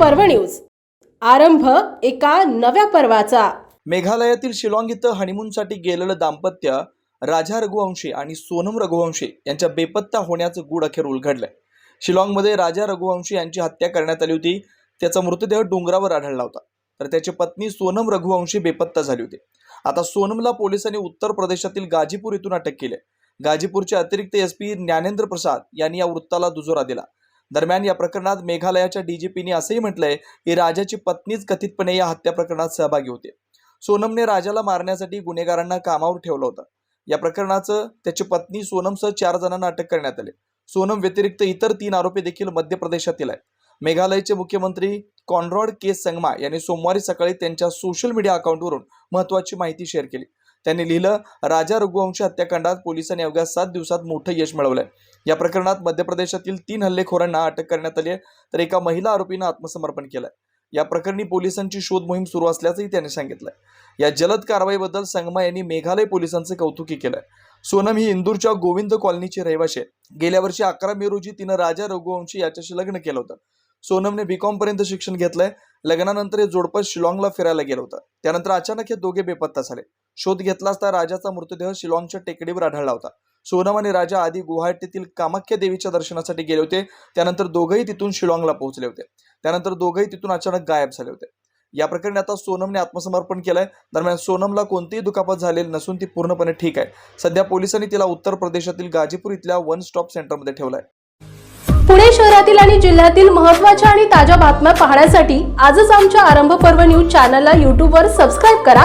पर्व न्यूज. आरंभ एका नव्या पर्वाचा. मेघालयातील शिलाँग इथं हनीमूनसाठी गेलेलं दाम्पत्य राजा रघुवंशी आणि सोनम रघुवंशी यांच्या बेपत्ता होण्याचं गूढ अखेर उलगडलंय. शिलाँगमध्ये राजा रघुवंशी यांची हत्या करण्यात आली होती. त्याचा मृतदेह डोंगरावर आढळला होता. तर त्याची पत्नी सोनम रघुवंशी बेपत्ता झाली होती. आता सोनमला पोलिसांनी उत्तर प्रदेशातील गाजीपूर इथून अटक केली गाजीपूरचे अतिरिक्त एस पी ज्ञानेंद्र प्रसाद यांनी या वृत्ताला दुजोरा दिला. दरम्यान या प्रकरणात मेघालयाच्या डीजीपीने असंही म्हटलंय की राजाची पत्नीच कथितपणे या हत्या प्रकरणात सहभागी होते. सोनमने राजाला मारण्यासाठी गुन्हेगारांना कामावर ठेवलं होतं. या प्रकरणाचं त्याची पत्नी सोनमसह चार जणांना अटक करण्यात आली. सोनम व्यतिरिक्त इतर तीन आरोपी देखील मध्य प्रदेशातील आहेत. मेघालयचे मुख्यमंत्री कॉनरॉड के संगमा यांनी सोमवारी सकाळी त्यांच्या सोशल मीडिया अकाउंटवरून महत्वाची माहिती शेअर केली. त्यांनी लिहिलं राजा रघुवंशी हत्याकांडात पोलिसांनी अवघ्या सात दिवसात मोठं यश मिळवलंय. या प्रकरणात मध्य प्रदेशातील तीन हल्लेखोरांना अटक करण्यात आली आहे तर एका महिला आरोपीनं आत्मसमर्पण केलंय. या प्रकरणी पोलिसांची शोध मोहीम सुरू असल्याचंही त्यांनी सांगितलंय. या जलद कारवाईबद्दल संगमा यांनी मेघालय पोलिसांचं कौतुकी केलंय. सोनम ही इंदूरच्या गोविंद कॉलनीची रहिवाशी आहे गेल्या वर्षी अकरा मे रोजी तिनं राजा रघुवंशी याच्याशी लग्न केलं होतं. सोनमने बीकॉम पर्यंत शिक्षण घेतलंय. लग्नानंतर हे जोडपं शिलाँगला फिरायला गेलं होतं. त्यानंतर अचानक हे दोघे बेपत्ता झाले. शोध घेतला असता राजाचा मृतदेह शिलाँगच्या टेकडीवर आढळला होता. सोनम आणि राजा आधी गुवाहाटीतील कामाख्या देवीच्या दर्शनासाठी गेले होते. त्यानंतर दोघंही तिथून शिलाँगला पोहोचले होते. त्यानंतर दोघंही तिथून अचानक गायब झाले होते. या प्रकरणी आता सोनमने आत्मसमर्पण केलंय. दरम्यान सोनमला कोणतीही दुखापत झालेली नसून ती पूर्णपणे ठीक आहे. सध्या पोलिसांनी तिला उत्तर प्रदेशातील गाजीपूर इथल्या वन स्टॉप सेंटरमध्ये ठेवलंय. पुणे शहरातील आणि जिल्ह्यातील महत्त्वाच्या आणि ताज्या बातम्या पाहण्यासाठी आजच आमच्या आरंभ पर्व न्यूज चॅनलला यूट्यूबवर सबस्क्राईब करा.